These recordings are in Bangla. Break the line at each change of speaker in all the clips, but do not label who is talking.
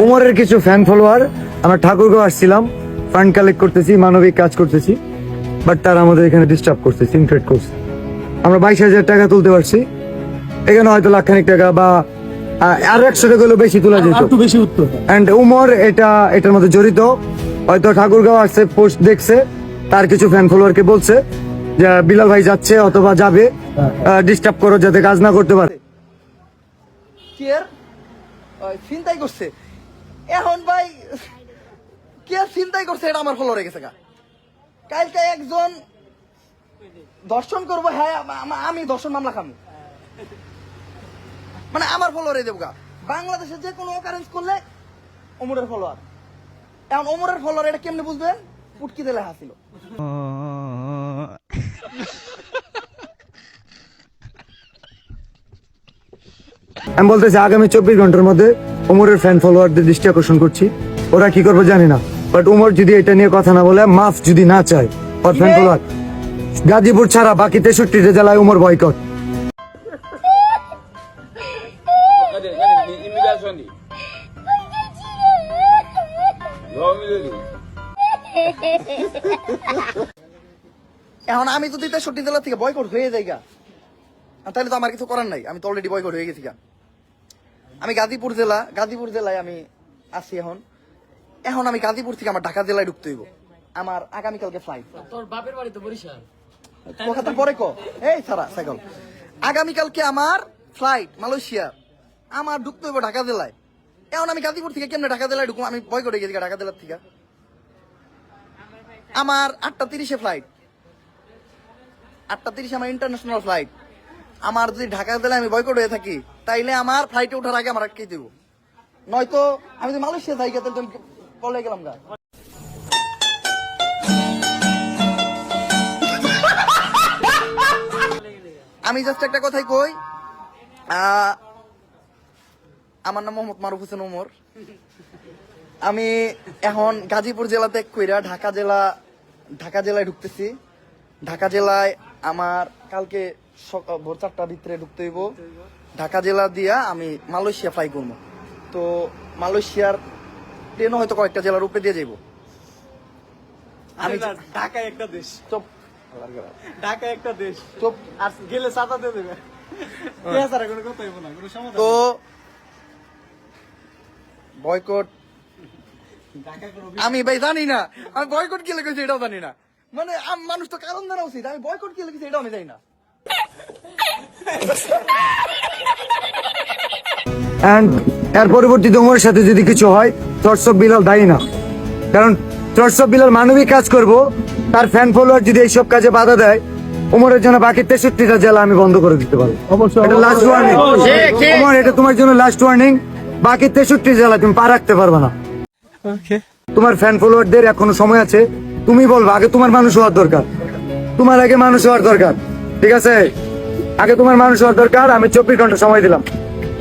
উমরের কিছু ফ্যান ফলোয়ার আমরা ঠাকুরগাঁও আসছিলাম ফান্ড কালেক্ট করতেছি মানবিক কাজ করতেছি বাট তারা আমাদের এখানে ডিস্টার্ব করছে সিনক্রেট করছে। আমরা বাইশ হাজার টাকা তুলতে পারছি এখানে হয়তো লাখখানিক টাকা বা আর একশো টাকা হলেও বেশি তোলা যেত।
একটু বেশি উত্তর
অ্যান্ড উমর এটা এটার মধ্যে জড়িত হয়তো ঠাকুরগাঁও আসছে পোস্ট দেখছে তার কিছু ফ্যান ফলোয়ারকে বলছে যে বিলাল ভাই যাচ্ছে অথবা যাবে ডিস্টার্ব করো যাতে কাজ না করতে পারে।
চিন্তাই করছে। এখন ভাই, কে চিন্তাই করছে এটা আমার ফলো রেখেছে গা। কালকে একজন দর্শন করব হ্যাঁ আম- দর্শন মামলা খামু। মানে আমার ফলোয়ারে দেবো গা। বাংলাদেশে যে কোনো অকারেন্স করলে অমরের ফলোয়ার এখন অমরের ফলোয়ার এটা কেমনে বুঝবেন পুটকি দিলে হাসিল।
আমি বলতেছি, আগামী চব্বিশ ঘণ্টার মধ্যে উমরের ফ্যান ফলোয়ারদের দৃষ্টি আকর্ষণ করছি। ওরা কি করবে জানি না। বাট উমর যদি এটা নিয়ে কথা না বলে মাফ যদি না চায় ওর ফ্যান ফলোয়ার গাজীপুর ছাড়া বাকি তেষট্টিটা জেলায় উমর বয়কট.
এখন আমি যদি তেষট্টি জেলা থেকে বয়কট হয়ে যাই গা তাহলে তো আমার কিছু করার নাই। আমি তো অলরেডি বয়কট হয়ে গেছি গা। আমি গাজীপুর জেলা গাজীপুর জেলায় আমি আছি এখন। এখন আমি গাজীপুর থেকে আমার ঢাকা জেলায় ঢুকতে হইব। আমার আগামীকালকে ফ্লাইট
তোর বাপের বাড়ি তো বরিশাল।
কথা পরে ক। এই সারা সাইকেল আগামীকালকে আমার ফ্লাইট মালয়েশিয়া। আমার ঢুকতে হইব ঢাকা জেলায়। এখন আমি গাজীপুর থেকে কেমনে ঢাকা জেলায় ঢুকবো? আমি বয়কট হয়ে গেছি ঢাকা জেলার থেকে। আমার আটটা তিরিশে ফ্লাইট আটটা তিরিশে আমার ইন্টারন্যাশনাল ফ্লাইট আমার যদি ঢাকা জেলায় আমি বয়কট হয়ে থাকি তাইলে আমার ফ্লাইটে ওঠার আগে আমার আটকে দেবো নয়তো আমি মালয়েশিয়া যাই গা, তাহলে তো আমি পলে গেলাম গা। আমি জাস্ট একটা কথাই কই আমার নাম মোহাম্মদ মারুফ হোসেন ওমর। আমি এখন গাজীপুর জেলা ত্যাগ কইরা ঢাকা জেলা ঢাকা জেলায় ঢুকতেছি। ঢাকা জেলায় আমার কালকে ভোর চারটার ভিতরে ঢুকতে হইব। ঢাকা জেলা দিয়া আমি মালয়েশিয়া ফ্লাই করব। তো মালয়েশিয়ার ট্রেনও হয়তো কয়েকটা জেলার উপরে দিয়ে যাইব। আমি
ঢাকা একটা দেশ।
চুপ।
ঢাকা একটা দেশ।
চুপ।
আর গেলে চাঁদা দিয়ে দেবে। সমাধান
তো বয়কট আমি ভাই জানি না। আমি বয়কট কি লেগেছে এটাও জানি না। মানে আম- মানুষ তো কারণ জানা উচিত। আমি বয়কট কি লেগেছে এটাও আমি জানি না।
অ্যান্ড এর পরবর্তীতে উমরের সাথে যদি কিছু হয় চর্ষক বিলাল দায়ী না। কারণ চর্ষক বিলাল মানবিক কাজ করব তার ফ্যান ফলোয়ার যদি এইসব কাজে বাধা দেয় উমরের জন্য বাকি তেষট্টিটা জেলা আমি বন্ধ করে দিতে পারব। এটা লাস্ট ওয়ার্নিং উমর এটা তোমার জন্য লাস্ট ওয়ার্নিং বাকি তেষট্টি জেলা তুমি পা রাখতে পারবে না। তোমার ফ্যান ফলোয়ারদের এখনও সময় আছে। তুমি বলব আগে তোমার মানুষ হওয়ার দরকার। তোমার আগে মানুষ হওয়ার দরকার। ঠিক আছে? আগে তোমার মানুষ হওয়ার দরকার আমি চব্বিশ ঘণ্টা সময় দিলাম।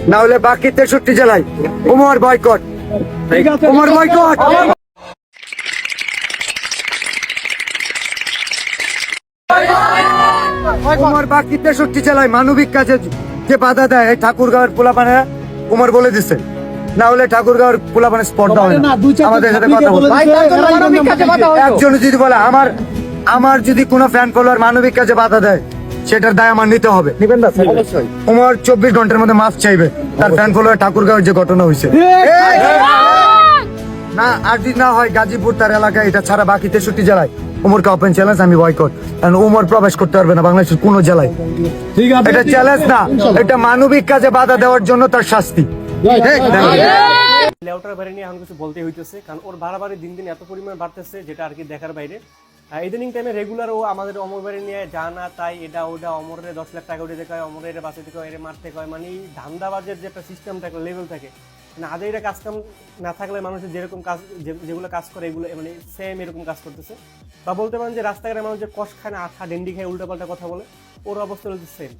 না হলে বাকি তেষট্টি জেলায় উমর বয়কট। উমর বয়কট। উমর বাকি তেষট্টি জেলায় মানবিক কাজে যে বাধা দেয় এই ঠাকুরগাঁওয়ের পোলাপানে উমর বলে দিছে। না হলে ঠাকুরগাঁওয়ের পোলাপানে দেওয়া হয় না। আমাদের সাথে কথা বলতে
বলে দিছে, এরাই
মানবিক কাজে বাধা হয়।
একজন যদি বলে আমার আমার যদি কোনো ফ্যান ফলোয়ার মানবিক কাজে বাধা দেয় সেটার দায় আমার নিতে হবে নিবেন না অবশ্যই চব্বিশ ঘণ্টার মধ্যে মাফ চাইবে তার ফ্যান ফলোয়ার ঠাকুরগাঁওয়ের যে ঘটনা হয়েছে না আর যদি না হয় গাজীপুর তার এলাকায় এটা ছাড়া বাকি তেষট্টি জেলায় উমরকে ওপেন চ্যালেঞ্জ আমি বয়কট কারণ উমর প্রবেশ করতে পারবে না বাংলাদেশের কোনো জেলায় এটা চ্যালেঞ্জ না এটা মানবিক কাজে বাধা দেওয়ার জন্য তার শাস্তি
লেউটার বাড়ি নিয়ে এখন কিছু বলতে হইতেছে কারণ ওর বাড়াবাড়ি দিন দিন এত পরিমাণ বাড়তেছে যেটা আর কি দেখার বাইরে ইদানিং টাইমে রেগুলার ও আমাদের অমর বাড়ি নিয়ে জানা, তাই এটা, ওটা, অমরের দশ লাখ টাকা উঠে হয় অমরের বাঁচাতে কয় এর মারতে কয় মানে এই ধান্দাবাজের যে একটা সিস্টেম থাকে লেভেল থাকে মানে আগে এটা কাজ কাম না থাকলে মানুষের যেরকম কাজ যেগুলো কাজ করে, এগুলো মানে সেম এরকম কাজ করতেছে। বা বলতে পারেন যে রাস্তাঘাটে মানুষ যে কষ খায় না, আঠা, ডেন্ডি খায়, উল্টাপাল্টা কথা বলে, ওর অবস্থা হচ্ছে সেম